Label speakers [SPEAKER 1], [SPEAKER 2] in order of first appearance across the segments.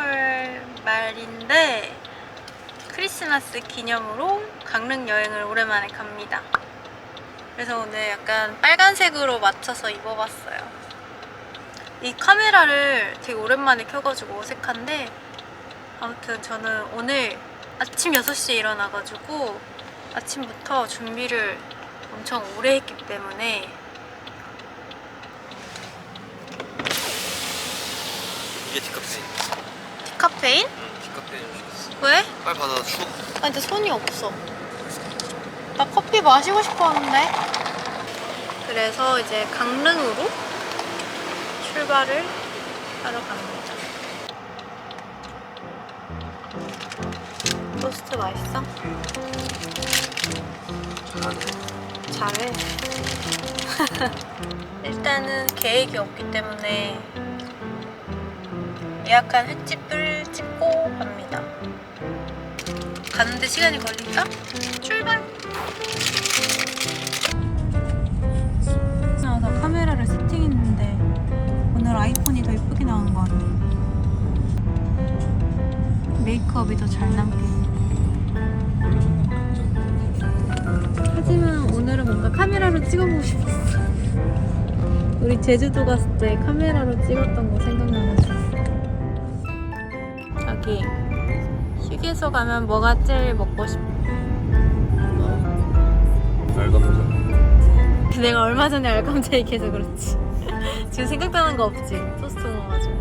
[SPEAKER 1] 10월 말인데 크리스마스 기념으로 강릉 여행을 오랜만에 갑니다. 그래서 오늘 약간 빨간색으로 맞춰서 입어봤어요. 이 카메라를 되게 오랜만에 켜가지고 어색한데 아무튼 저는 오늘 아침 6시에 일어나가지고 아침부터 준비를 엄청 오래 했기 때문에
[SPEAKER 2] 이게 티값이
[SPEAKER 1] 디카페인?
[SPEAKER 2] 응, 디카페인 시켰어.
[SPEAKER 1] 왜?
[SPEAKER 2] 빨리 받아 추워.
[SPEAKER 1] 아 근데 손이 없어. 나 커피 마시고 싶었는데. 그래서 이제 강릉으로 출발을 하러 갑니다. 토스트 맛있어?
[SPEAKER 2] 잘하네.
[SPEAKER 1] 잘해. 일단은 계획이 없기 때문에 예약한 횟집을 찍고 갑니다. 가는데 시간이 걸릴까? 출발! 나와서 카메라를 세팅했는데 오늘 아이폰이 더 예쁘게 나오는 거 같아. 메이크업이 더 잘 남게. 하지만 오늘은 뭔가 카메라로 찍어보고 싶었어. 우리 제주도 갔을 때 카메라로 찍었던 거 생각나가 저기 휴게소 가면 뭐가 제일 먹고 싶어?
[SPEAKER 2] 알감자.
[SPEAKER 1] 내가 얼마 전에 알감자 얘기해서 그렇지. 지금 생각나는 거 없지? 토스트 먹어가지고.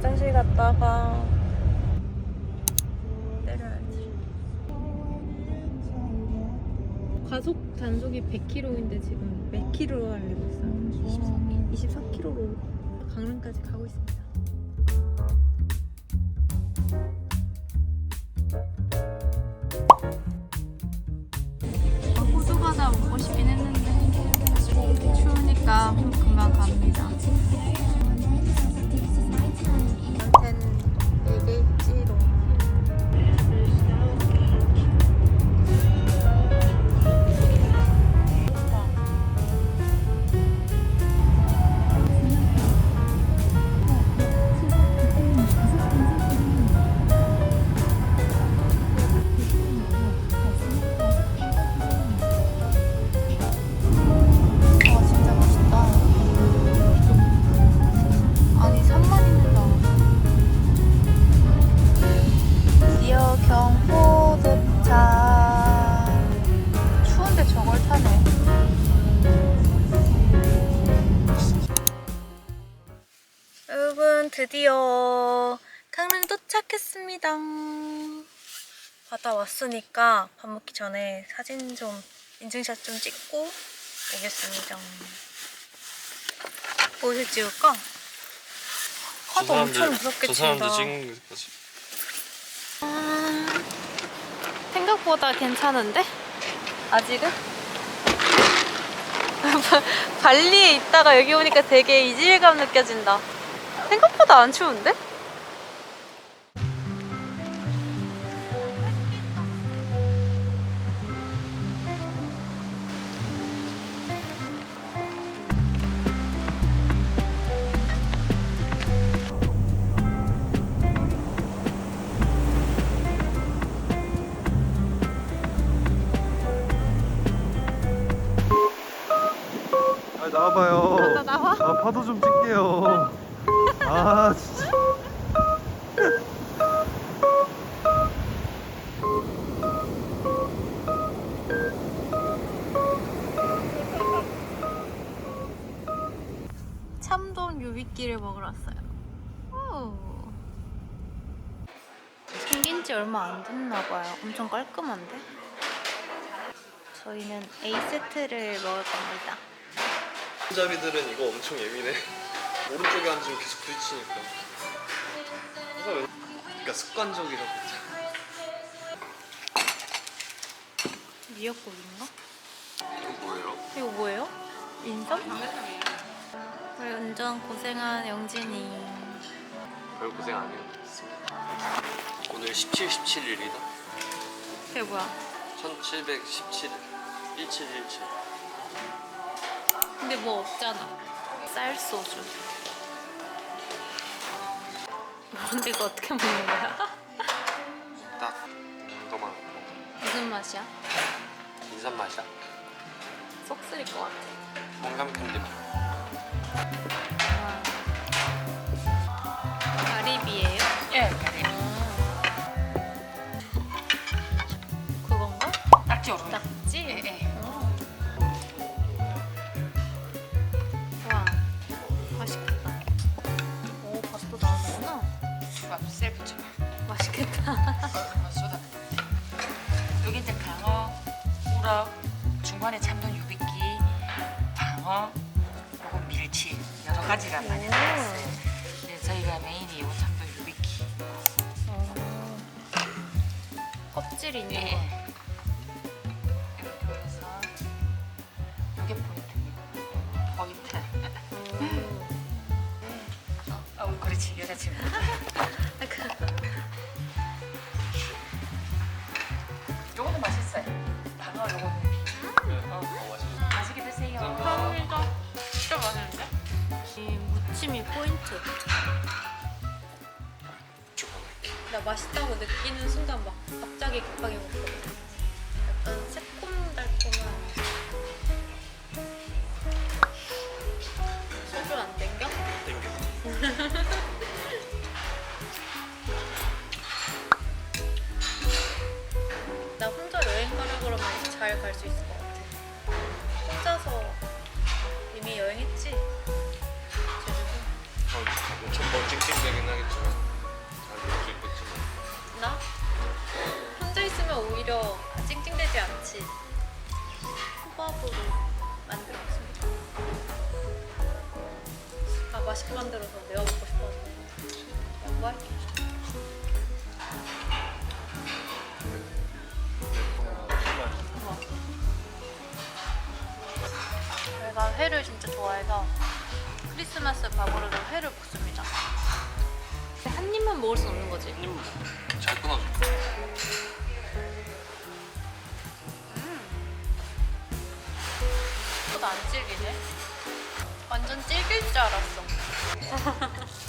[SPEAKER 1] 화장실 갔다가 때려야지. 가속 단속이 100km인데 지금 몇 킬로 알리고 있어요? 24km로 강릉까지 가고 있습니다. 바다 왔으니까 밥 먹기 전에 사진 좀 인증샷 좀 찍고 오겠습니다. 무엇을 찍을까? 화도 엄청 무섭게
[SPEAKER 2] 저
[SPEAKER 1] 친다.
[SPEAKER 2] 사람들 찍는 거지.
[SPEAKER 1] 아, 생각보다 괜찮은데? 아직은? 발리에 있다가 여기 오니까 되게 이질감 느껴진다. 생각보다 안 추운데?
[SPEAKER 2] 아 파도 좀 찍게요. 아 진짜.
[SPEAKER 1] 참돔 유비끼를 먹으러 왔어요. 오. 생긴 지 얼마 안 됐나 봐요. 엄청 깔끔한데? 저희는 A 세트를 먹을 겁니다.
[SPEAKER 2] 혼자비들은 이거 엄청 예민해. 오른쪽에 앉으면 계속 부딪히니까. 왠- 그러니까 습관적이라고.
[SPEAKER 1] 미역국인가?
[SPEAKER 2] 이건 뭐예요?
[SPEAKER 1] 이거 뭐예요? 인삼? 우리 운전 고생한 영진이.
[SPEAKER 2] 별 고생 안 해요. 오늘 17, 17일이다.
[SPEAKER 1] 그게 뭐야?
[SPEAKER 2] 1717일. 1717.
[SPEAKER 1] 근데 뭐 없잖아. 쌀소주. 근데 이거 어떻게 먹는 거야?
[SPEAKER 2] 딱 너만
[SPEAKER 1] 무슨 맛이야?
[SPEAKER 2] 인삼 맛이야.
[SPEAKER 1] 쏙 쓰릴 것 같아.
[SPEAKER 2] 홍감 캔디
[SPEAKER 3] 가지가 많이
[SPEAKER 1] 오.
[SPEAKER 3] 들어있어요. 근데 저희가 메인이 이 참돔 유비끼.
[SPEAKER 1] 어. 껍질 있는
[SPEAKER 3] 예.
[SPEAKER 1] 거.
[SPEAKER 3] 이렇게 해서 이게 포인트입니다. 포인트.
[SPEAKER 1] 음.
[SPEAKER 3] 어, 그렇지 여자친구.
[SPEAKER 1] 나 맛있다고 느끼는 순간 막 갑자기 급하게 먹거든. 약간 새콤달콤한. 소주 안 땡겨?
[SPEAKER 2] 땡겨.
[SPEAKER 1] 나 혼자 여행 가라 그러면 잘 갈 수 있을 것 같아. 혼자서 이미 여행했지?
[SPEAKER 2] 엄청 뭐 찡찡대긴 하겠지만 잘 놀 수 있겠지만.
[SPEAKER 1] 나? 혼자 있으면 오히려 찡찡대지 않지. 호밥으로 만들었습니다. 아 맛있게 만들어서 내가 먹고 싶었는데 양보할게. 고마워. 내가 회를 진짜 좋아해서 크리스마스 밥으로도 회를 먹습니다. 근데 한 입만 먹을 수 없는 거지.
[SPEAKER 2] 한 입만 잘 끊어줘.
[SPEAKER 1] 그것도 안 질기네. 완전 질길 줄 알았어.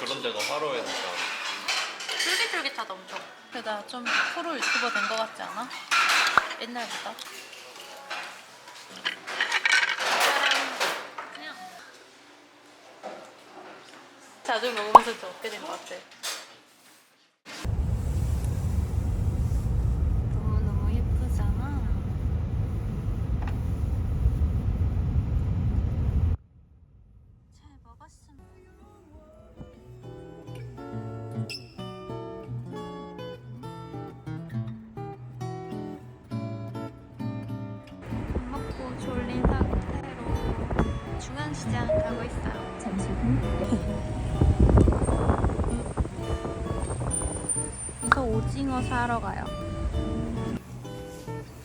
[SPEAKER 2] 그런 데가 화로에니까.
[SPEAKER 1] 쫄깃쫄깃하다 엄청. 그러다 좀 프로 유튜버 된것 같지 않아? 옛날보다. 짜란. 그냥. 자주 먹으면서 좀 얻게 된 것 같아. 너 오징어 사러 가요.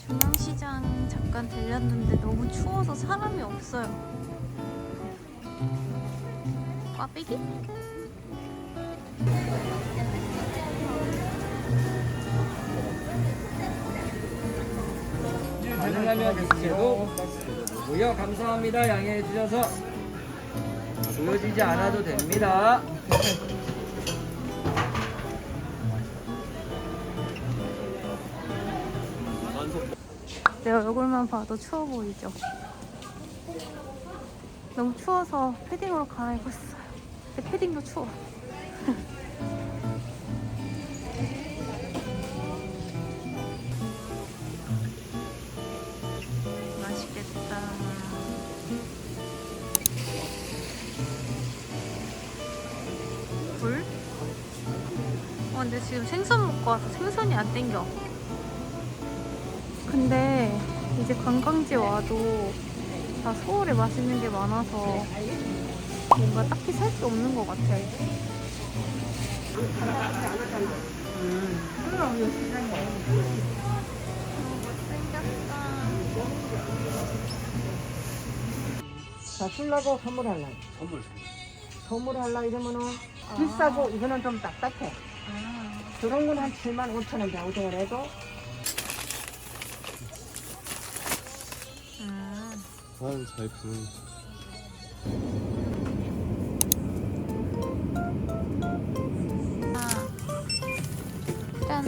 [SPEAKER 1] 중앙시장 잠깐 들렸는데 너무 추워서 사람이 없어요. 꽈배기?
[SPEAKER 4] 가능하면 드세요. 무요 감사합니다. 양해해 주셔서 보여지지 않아도 됩니다.
[SPEAKER 1] 내 얼굴만 봐도 추워 보이죠? 너무 추워서 패딩으로 갈아입었어요. 근데 패딩도 추워. 맛있겠다. 굴? 어, 근데 지금 생선 먹고 와서 생선이 안 땡겨. 근데 이제 관광지 와도 다 서울에 맛있는 게 많아서 뭔가 딱히 살 수 없는 것 같아.
[SPEAKER 5] 자, 술라고 선물할라.
[SPEAKER 2] 선물.
[SPEAKER 5] 선물할라 이러면은 비싸고 이거는 좀 딱딱해. 아. 저런 건 한 7만 5천 원 정도 해도
[SPEAKER 2] 아유 잘 부는
[SPEAKER 1] 짠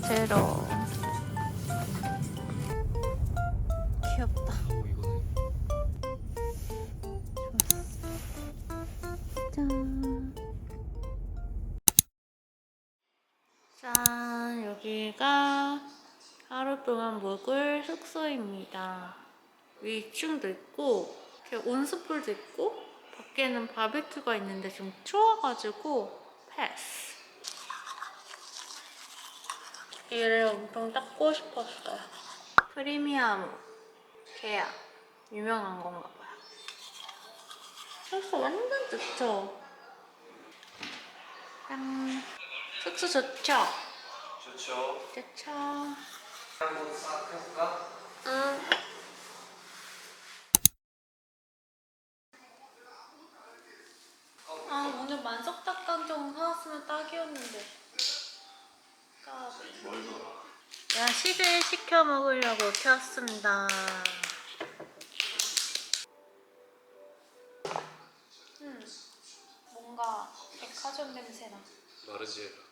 [SPEAKER 1] 제로 귀엽다 짠. 짠, 여기가 하루 동안 묵을 숙소입니다. 위 2층도 있고, 이렇게 온수풀도 있고, 밖에는 바베큐가 있는데 지금 추워가지고 패스. 이를 엄청 닦고 싶었어요. 프리미엄 계약 유명한 건가 봐요. 숙소 완전 좋죠? 짠. 숙소 좋죠?
[SPEAKER 2] 좋죠
[SPEAKER 1] 좋죠.
[SPEAKER 2] 한번 싹 해볼까?
[SPEAKER 1] 응. 아 오늘 만석 닭강정 사왔으면 딱이었는데. 까비. 야식을 시켜 먹으려고 켰습니다. 음, 뭔가 백화점 냄새나.
[SPEAKER 2] 마르지에라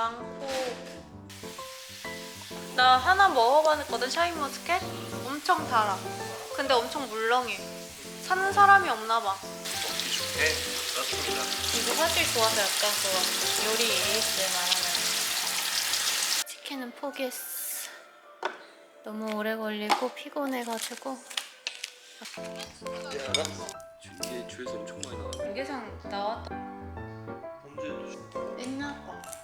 [SPEAKER 1] 많고. 나 하나 먹어봤거든 샤인머스켓 엄청 달아. 근데 엄청 물렁해. 사는 사람이 없나 봐.
[SPEAKER 2] 먹기 좋게 그렇습니다.
[SPEAKER 1] 이거 사실 좋아서 약간 그거 요리 ASMR 하는. 치킨은 포기했어. 너무 오래 걸리고 피곤해가지고.
[SPEAKER 2] 알아? 이게 주에서 엄청 많이 나와
[SPEAKER 1] 공개상 나왔다.
[SPEAKER 2] 언제
[SPEAKER 1] 옛날 거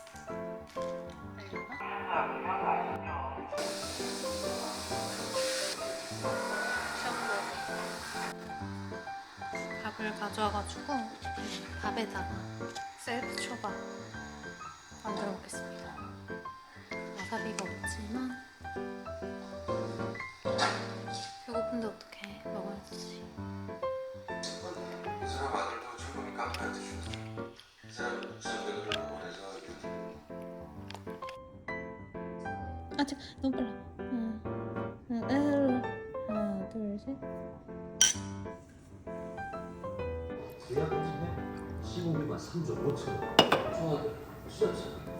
[SPEAKER 1] 밥을 가져와가지고 밥에다가 셀프 초밥 만들어 먹겠습니다. 와사비가 없지만 에르. 하나, 둘, 셋.
[SPEAKER 6] 예약 중에 시공비만 3조 5천 원. 저 수납차